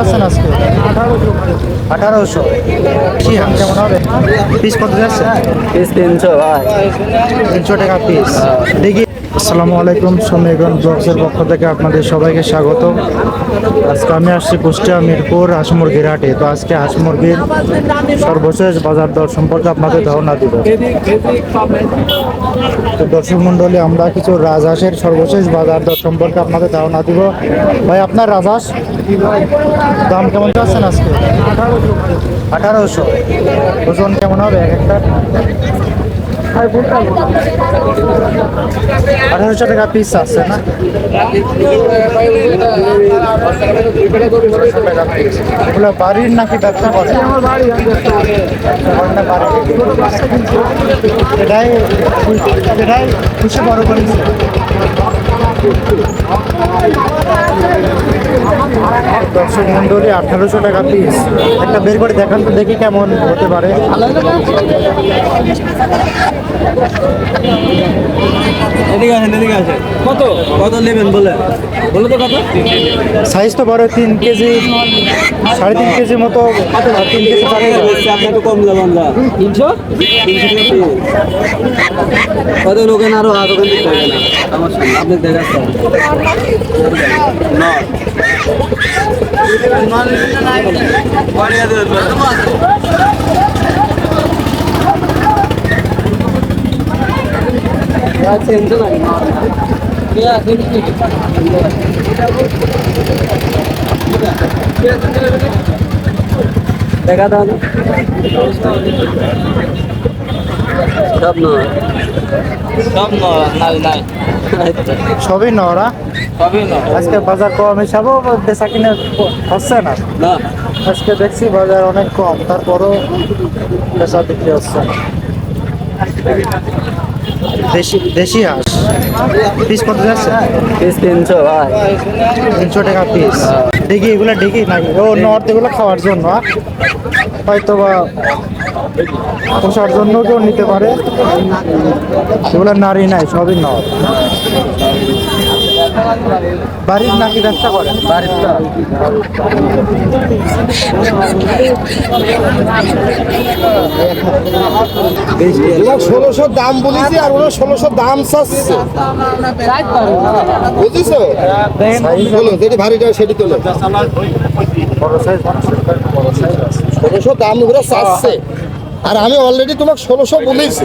আছেন আজকে? আঠারোশো। কেমন হবে? পিস কত যাচ্ছে? পিস তিনশো ভাই। তিনশো টাকা পিস। দেখি। আসসালামু আলাইকুম ব্লগসের পক্ষ থেকে আপনাদের সবাইকে স্বাগত। আজকে আমি আসছি কুষ্টিয়া মিরপুর হাঁস মুরগির হাটে। তো আজকে হাঁস মুরগির সর্বশেষ বাজার দর সম্পর্কে আপনাদের ধারণা দিব। তো দর্শক মন্ডলী আমরা কিছু রাজহাঁসের সর্বশেষ বাজার দর সম্পর্কে আপনাদের ধারণা দিব। ভাই আপনার রাজহাঁস? দাম কেমন যাচ্ছেন আজকে? আঠারোশো। ওজন কেমন হবে এক একটা? আঠারোশো টাকা পিস আছে না? বাড়ির নাকি ব্যবসা করে? এটাই এটাই খুশি বড় করেছে। দর্শক মন্ডলী আঠারোশো টাকা পিস একটা বের করে দেখান তো দেখি কেমন হতে পারে। এদিকে আসেন এদিকে আসেন। কত? কত নেবেন বলে? বলে তো কত? সাইজ তো বড় তিন কেজি সাড়ে তিন কেজি মতো। কত তিন কেজি আপনি একটু কম যাবেন না তিনশো? তিনশো কত লোকেন আরও? আরও দিতে হবে আমার সঙ্গে আপনি দেখাচ্ছেন। না দেখা দাও সব নয় সব নয় নাই নাই সবই নরা সবই আজকে বাজার কম হিসাবেও বেচা কিনে হচ্ছে না। না। আজকে দেখছি বাজার অনেক কম তারপরও বেচা বিক্রি হচ্ছে না। দেশি দেশি হাঁস। পিস কত যাচ্ছে? পিস তিনশো ভাই। তিনশো টাকা পিস ডিগি এগুলো ডিগি নাকি? ও নর্থ এগুলো খাওয়ার জন্য হয়তো বা পোষার জন্য কেউ নিতে পারে। এগুলো নারী নাই সবই নর বাড়ির নাকি ব্যবসা করে বাড়ির ষোলোশো দাম বলেছি আর ওরা ষোলোশো দাম চাচ্ছে। বুঝেছ? বলো যেটি ভারীটা সেটি তোলো বড় সাইজ বড় সাইজ আছে ষোলোশো দাম ওরা চাচ্ছে। আর আমি অলরেডি তোমাকে ষোলোশো বলেছি।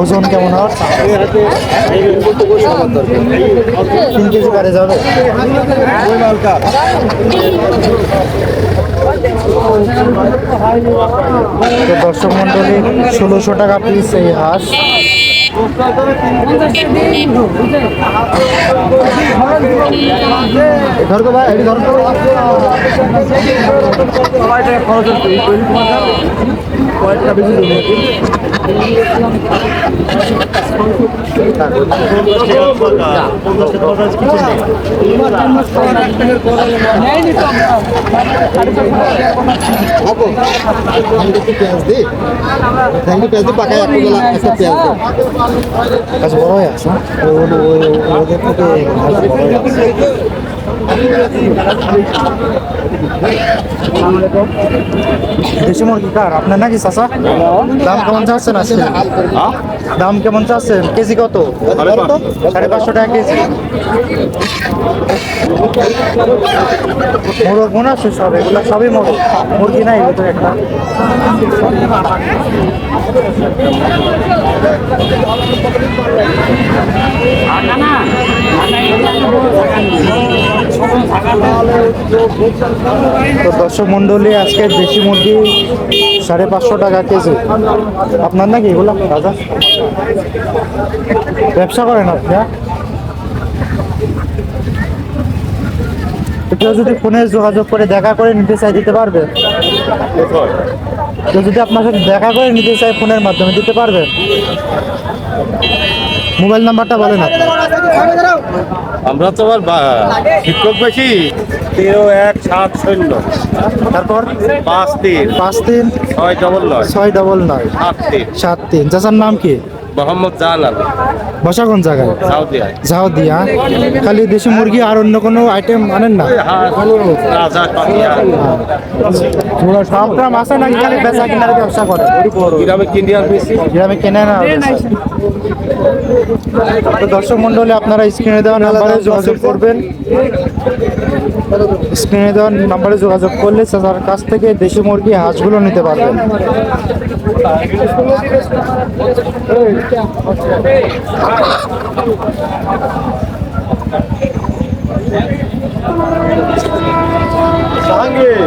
ওজন কেমন হবে তিন কেজি বাড়ে যাবে? তো দর্শক মন্ডলী ষোলোশো টাকা পিস এই হাঁস। ধরো ভাই এটি ধরো একটা পেঁয়াজ দিই আচ্ছা বড় আছে ও- ও- ও- ওদের থেকে। দেশি মুরগি কার? আপনার নাকি চাষা দাম কেমন চাচ্ছেন আজকে? দাম কেমন চাচ্ছেন? কেজি কত? সাড়ে পাঁচশো। টাকা কেজি। মোরগ মনে আছে সব? এগুলো সবই মোরগ। মুরগি নাই ভিতরে একটা। তো দর্শক মন্ডলী আজকে দেশি মুরগি সাড়ে পাঁচশো টাকা কেজি। আপনার নাকি এগুলো? দাদা ব্যবসা করেন আপনি হ্যাঁ? কেউ যদি ফোনে যোগাযোগ করে দেখা করে নিতে চাই দিতে পারবে? কেউ যদি আপনার সাথে দেখা করে নিতে চাই ফোনের মাধ্যমে দিতে পারবেন মোবাইল নাম্বারটা বলেন আপনি। আমরা তো আবার শিক্ষক বেশি। তেরো এক সাত শূন্য। তারপর? পাঁচ তিন। পাঁচ তিন। ছয় ডবল নয়। ছয় ডবল নয়। সাত তিন। সাত তিন। চাচার নাম কি? মোহাম্মদ জাহান বসা কোন জায়গায়? সাউদিয়া। যাও দিয়া খালি দেশি মুরগি আর অন্য কোনো আইটেম আনেন না? রাজা কাটিয়া আছে নাকি খালি বেচা কিনার ব্যবসা করে? গ্রামে কিনিয়ার বেশি? গ্রামে কেনে না দর্শক মন্ডলী আপনারা স্ক্রিনে দেওয়া নাম্বারে যোগাযোগ করবেন। স্ক্রিনে দেওয়া নাম্বারে যোগাযোগ করলে তার কাছ থেকে দেশি মুরগি হাঁসগুলো নিতে পারবেন। জাহাঙ্গীর